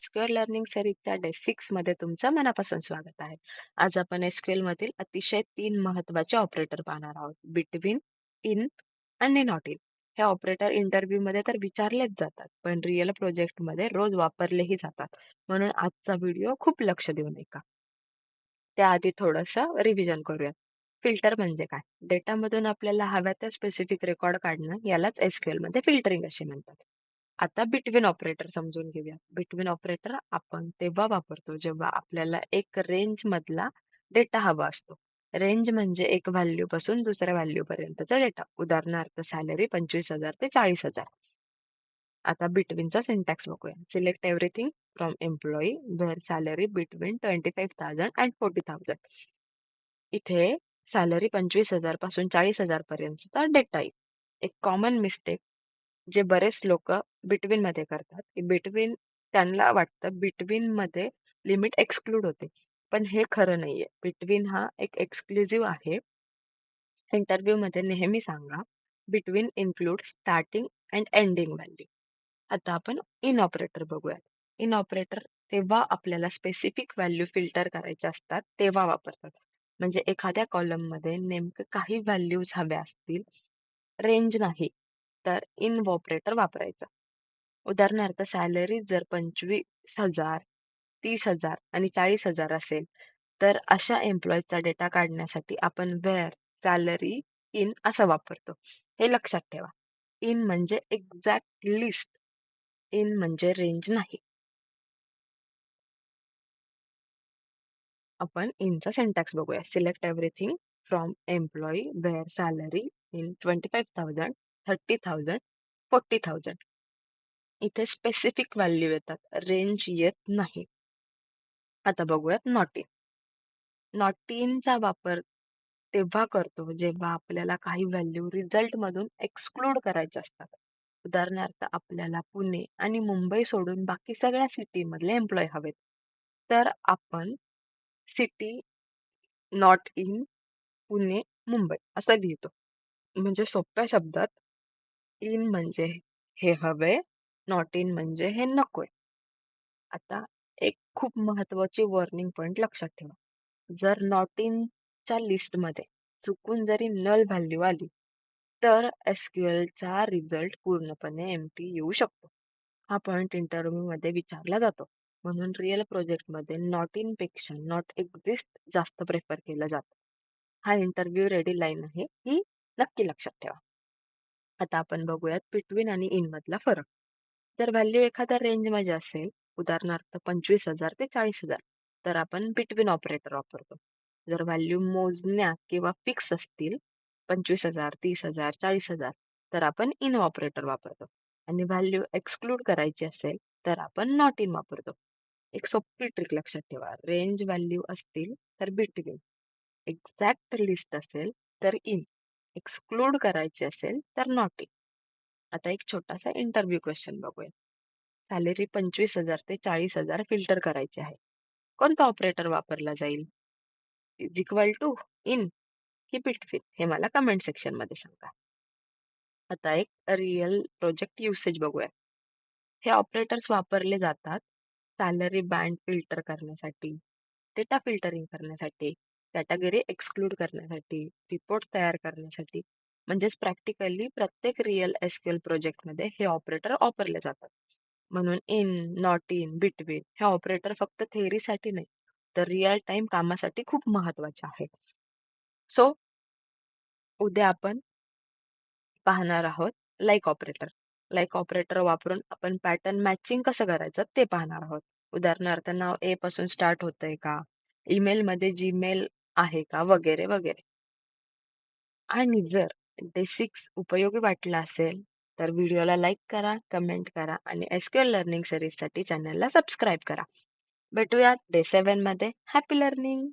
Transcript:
Square learning सेरीजच्या day सिक्समध्ये तुमचं मनापासून स्वागत आहे. आज आपण एसक्यूएल मधील अतिशय तीन महत्त्वाचे ऑपरेटर पाहणार आहोत. बिटवीन इन आणि नॉट इन हे ऑपरेटर इंटरव्ह्यू मध्ये तर विचारलेच जातात पण रिअल प्रोजेक्टमध्ये रोज वापरलेही जातात. म्हणून आजचा व्हिडिओ खूप लक्ष देऊन ऐका. त्याआधी थोडस रिव्हिजन करूया. फिल्टर म्हणजे काय? डेटामधून आपल्याला हव्या त्या स्पेसिफिक रेकॉर्ड काढणं यालाच एसक्यूएलमध्ये फिल्टरिंग असे म्हणतात. आता बिटवीन ऑपरेटर समजून घेऊया. बिटवीन ऑपरेटर आपण तेव्हा वापरतो जेव्हा आपल्याला एक रेंज मधला डेटा हवा असतो. रेंज म्हणजे एक व्हॅल्यू पासून दुसऱ्या व्हॅल्यू पर्यंतचा डेटा उदाहरणार्थ सॅलरी पंचवीस हजार ते चाळीस हजार. आता बिटवीनचा सिंटॅक्स बघूया. Select everything from employee where salary between twenty five thousand and forty thousand इथे सॅलरी पंचवीस हजारपासून चाळीस हजार पर्यंतचा डेटा येईल. एक कॉमन मिस्टेक जे बरेच लोक बिटवीन मध्ये करतात की बिटवीन त्यांना वाटतं बिटवीन मध्ये लिमिट एक्सक्लूड होते. पण हे खरं नाहीये. बिटवीन हा एक एक्सक्लुझिव्ह आहे. इंटरव्ह्यू मध्ये नेहमी सांगा between include starting and ending value आता आपण इन ऑपरेटर बघूयात. इन ऑपरेटर तेव्हा आपल्याला स्पेसिफिक व्हॅल्यू फिल्टर करायचे असतात तेव्हा वापरतात. म्हणजे एखाद्या कॉलममध्ये नेमकं काही व्हॅल्यूज हव्या असतील रेंज नाही. तर इन ऑपरेटर वापरायचा. उदाहरणार्थ सॅलरी जर पंचवीस हजार तीस हजार आणि चाळीस हजार असेल तर अशा एम्प्लॉईजचा डेटा काढण्यासाठी आपण वेअर सॅलरी इन असं वापरतो. हे लक्षात ठेवा. इन म्हणजे एक्झॅक्ट लिस्ट इन म्हणजे रेंज नाही. आपण इनचा सिंटॅक्स बघूया. Select everything from employee where salary in twenty five thousand thirty thousand forty thousand इथे स्पेसिफिक व्हॅल्यू येतात. रेंज येत नाही. आता बघूयात नॉट इन नॉट इनचा वापर तेव्हा करतो जेव्हा आपल्याला काही व्हॅल्यू रिझल्ट मधून एक्सक्लूड करायचे असतात. उदाहरणार्थ आपल्याला पुणे आणि मुंबई सोडून बाकी सगळ्या सिटी मधले एम्प्लॉय हवेत. तर आपण city not in Pune Mumbai असं लिहितो. म्हणजे सोप्या शब्दात इन म्हणजे हे हवे नॉट इन म्हणजे हे नकोय. आता एक खूप महत्वाची वॉर्निंग पॉईंट लक्षात ठेवा. जर नॉट इनच्या लिस्टमध्ये चुकून जरी नल व्हॅल्यू आली तर एसक्यूएल चा रिझल्ट पूर्णपणे एमटी येऊ शकतो. हा पॉईंट इंटरव्ह्यू मध्ये विचारला जातो. म्हणून रिअल प्रोजेक्टमध्ये नॉट इनपेक्षा नॉट एक्झिस्ट जास्त प्रेफर केलं जातं. हा इंटरव्ह्यू रेडी लाईन आहे ही नक्की लक्षात ठेवा. आता आपण बघूयात बिटवीन आणि इन मधला फरक. जर व्हॅल्यू एखाद्या रेंजमध्ये असेल उदाहरणार्थ पंचवीस हजार ते चाळीस हजार तर आपण बिटवीन ऑपरेटर वापरतो. जर व्हॅल्यू मोजण्या किंवा फिक्स असतील पंचवीस हजार तीस हजार चाळीस हजार तर आपण इन ऑपरेटर वापरतो. आणि व्हॅल्यू एक्सक्लूड करायची असेल तर आपण नॉट इन वापरतो. एक सोपी ट्रिक लक्षात ठेवा. रेंज व्हॅल्यू असतील तर बिटवीन एक्झॅक्ट लिस्ट असेल तर इन एक्सक्लूड करायची असेल तर नॉट इन आता एक छोटासा इंटरव्ह्यू क्वेश्चन बघूया. सॅलरी पंचवीस हजार ते चाळीस हजार फिल्टर करायचे आहे. कोणता ऑपरेटर वापरला जाईल? इज इक्वल टू इन की बिटवीन हे मला कमेंट सेक्शनमध्ये सांगा. आता एक रिअल प्रोजेक्ट युसेज बघूया. हे ऑपरेटर्स वापरले जातात सॅलरी बँड फिल्टर करण्यासाठी डेटा फिल्टरिंग करण्यासाठी. कॅटेगरी एक्सक्लूड करण्यासाठी रिपोर्ट तयार करण्यासाठी म्हणजेच प्रॅक्टिकली प्रत्येक रिअल एसक्यूएल प्रोजेक्टमध्ये हे ऑपरेटर वापरले जातात. म्हणून इन नॉट इन बिटवीन हे ऑपरेटर फक्त थेअरीसाठी नाही तर रिअल टाइम कामासाठी खूप महत्त्वाचे आहे. सो उद्या आपण पाहणार आहोत लाईक ऑपरेटर. लाईक ऑपरेटर वापरून आपण पॅटर्न मॅचिंग कसं करायचं ते पाहणार आहोत. उदाहरणार्थ नाव ए पासून स्टार्ट होतंय का? ईमेल मध्ये जीमेल आहे का? वगैरे वगैरे. आणि जर बेसिक्स उपयोगी वाटला असेल तर व्हिडिओला लाईक करा कमेंट करा आणि एसक्यूएल लर्निंग सिरीजसाठी चॅनलला सबस्क्राईब करा. भेटूयात डे सेवनमध्ये हॅपी लर्निंग!